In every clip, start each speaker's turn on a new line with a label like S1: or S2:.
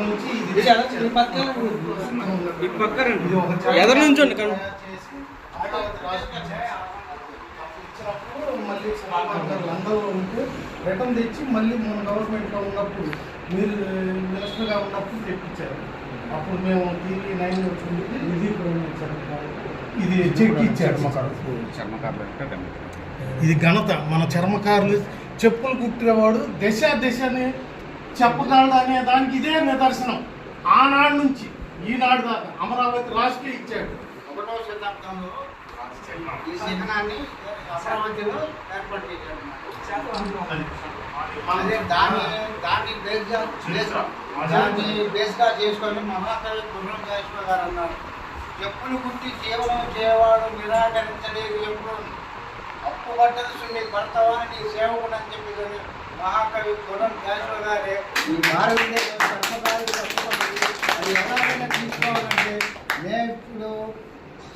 S1: రండి.
S2: ఇది
S1: ఎదరు నుంచోండి కను
S2: చేసి అమరావతి రాష్ట్రానికి అప్పుడు ఇచ్చినప్పుడు మళ్ళీ అందరూ లండన్లో ఉంటే రిటర్న్ తెచ్చి మళ్ళీ మన గవర్నమెంట్లో ఉన్నప్పుడు మీరు మినిస్టర్గా ఉన్నప్పుడు తెప్పించారు అప్పుడు మేము టీవీ నైన్ వచ్చింది ఇది ఇది చెక్ ఇచ్చారు మాకు
S3: చర్మకారులు.
S2: ఇది ఘనత మన చర్మకారులు చెప్పులు కుట్టేవాడు దశ దశని చెప్పగలడు అనే దానికి ఇదే నిదర్శనం. ఆనాడు నుంచి ఈనాడు దాకా అమరావతి రాజుకే ఇచ్చాడు.
S4: ఒకటో శతాబ్దంలో ఈ అమరావతిలో ఏర్పాటు చేశాడు
S2: అది.
S4: అదే దాన్ని దాన్ని బేస్గా దాన్ని బేస్గా చేసుకొని మహాకవి గుర్రంకేశ్వర గారు అన్నారు. చెప్పులు కుట్టి జీవనం చేయవాడు నిరాకరించలేదు ఎప్పుడు. అప్పు పట్టదు సున్ని భర్తవాని నీ సేవకుడు అని చెప్పి మహాకవి గుర్రం కేశవ గారి. ఈ భారతదేశ సర్వకాలు అది ఎలాగైనా తీసుకోవాలంటే మేము ఇప్పుడు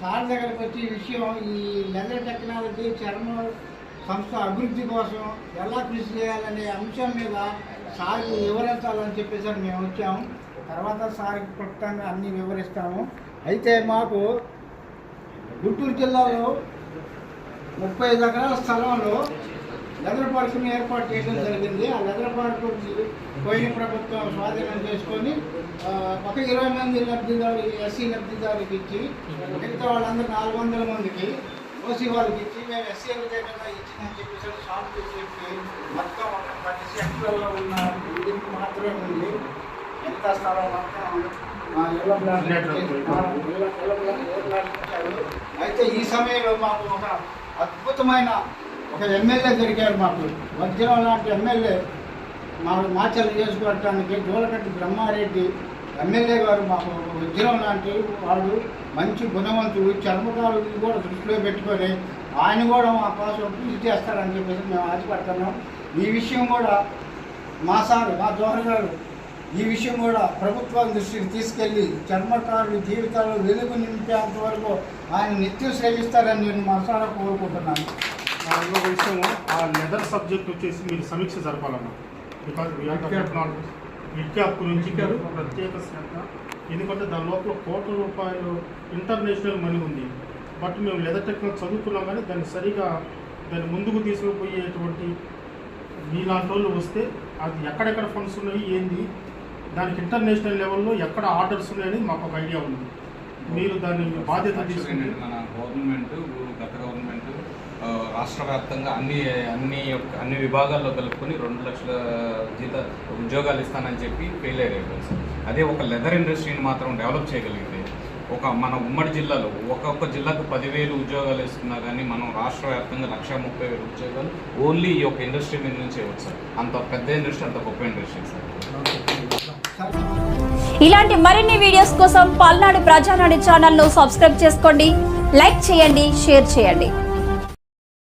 S4: సార్ దగ్గరకు వచ్చి విషయం ఈ లెదర్ టెక్నాలజీ చర్మ సంస్థ అభివృద్ధి కోసం ఎలా కృషి చేయాలనే అంశం మీద సార్కి వివరించాలని చెప్పేసి మేము వచ్చాము. తర్వాత సార్కి క్లుప్తంగా అన్ని వివరిస్తాము. అయితే మాకు గుంటూరు జిల్లాలో ముప్పై ఐదు ఎకరాల స్థలంలో లెదర్ పార్కుని ఏర్పాటు చేయడం జరిగింది. ఆ లెదర్ పార్కు పోయిన ప్రభుత్వం స్వాధీనం చేసుకొని ఒక ఇరవై మంది లబ్ధిదారు ఎస్సీ లబ్ధిదారులకు ఇచ్చి మిగతా వాళ్ళందరూ నాలుగు వందల మందికి ఓసీ వాళ్ళకి ఇచ్చి మేము ఎస్సీ దగ్గర ఇచ్చిందని చెప్పేసి షాప్ చెప్పి మొత్తం ఒక పది సెంటర్లో ఉన్న బిల్డింగ్ మాత్రమే ఉంది. ఎంత స్థలం మొత్తం. అయితే ఈ సమయంలో మాకు ఒక అద్భుతమైన ఒక ఎమ్మెల్యే దొరికారు మాకు. వజ్రం లాంటి ఎమ్మెల్యే మాకు మాచల్ నియోజకవర్గానికి జోలకట్టి బ్రహ్మారెడ్డి ఎమ్మెల్యే గారు మాకు వజ్రం లాంటి వాడు మంచి గుణవంతుడు చర్మకాలు కూడా దృష్టిలో పెట్టుకొని ఆయన కూడా మా కోసం పూజ చేస్తారని చెప్పేసి మేము ఆశపడుతున్నాం. ఈ విషయం కూడా మా సార్ మా జోహర్ గారు ఈ విషయం కూడా ప్రభుత్వం దృష్టికి తీసుకెళ్ళి చర్మకారుడి జీవితాల్లో వెలుగు నింపేంత వరకు ఆయన నిత్యం సేవిస్తారని నేను మనసారా కోరుకుంటున్నాను.
S2: ఆ, ఇంకొక విషయం ఆ లెదర్ సబ్జెక్ట్ వచ్చేసి మీరు సమీక్ష జరపాలన్న. బికాజ్ విద్యాప్ గురించి ఒక ప్రత్యేక శ్రద్ధ. ఎందుకంటే దాని లోపల కోట్ల రూపాయలు ఇంటర్నేషనల్ మనీ ఉంది. బట్ మేము లెదర్ టెక్నాలజీ చదువుకున్నాం కానీ దాన్ని సరిగా దాన్ని ముందుకు తీసుకుపోయేటువంటి మీలాంటి వాళ్ళు వస్తే అది ఎక్కడెక్కడ ఫండ్స్ ఉన్నాయి ఏంది? దానికి ఇంటర్నేషనల్ లెవెల్లో ఎక్కడ ఆర్డర్స్ ఉన్నాయని మాకు ఒక ఐడియా ఉంది. మీరు దాన్ని బాధ్యత
S3: ఏంటంటే మన గవర్నమెంట్ గత గవర్నమెంట్ రాష్ట్ర వ్యాప్తంగా అన్ని అన్ని యొక్క- అన్ని విభాగాల్లో కలుపుకొని రెండు లక్షల జీత ఉద్యోగాలు ఇస్తానని చెప్పి ఫెయిల్ అయ్యారు అదే ఒక లెదర్ ఇండస్ట్రీని మాత్రం డెవలప్ చేయగలిగితే ఒక మన ఉమ్మడి జిల్లాలో ఒక్కొక్క జిల్లాకు పదివేలు ఉద్యోగాలు ఇస్తున్నా కానీ మనం రాష్ట్ర వ్యాప్తంగా లక్ష ముప్పై వేలు ఉద్యోగాలు ఓన్లీ ఈ యొక్క ఇండస్ట్రీ మీద నుంచి ఇవ్వచ్చు సార్. అంత పెద్ద ఇండస్ట్రీ అంత గొప్ప ఇండస్ట్రీ సార్.
S5: ఇలాంటి మరిన్ని వీడియోస్ కోసం పల్నాడు ప్రజానాడు ఛానల్ను సబ్స్క్రైబ్ చేసుకోండి లైక్ చేయండి షేర్ చేయండి.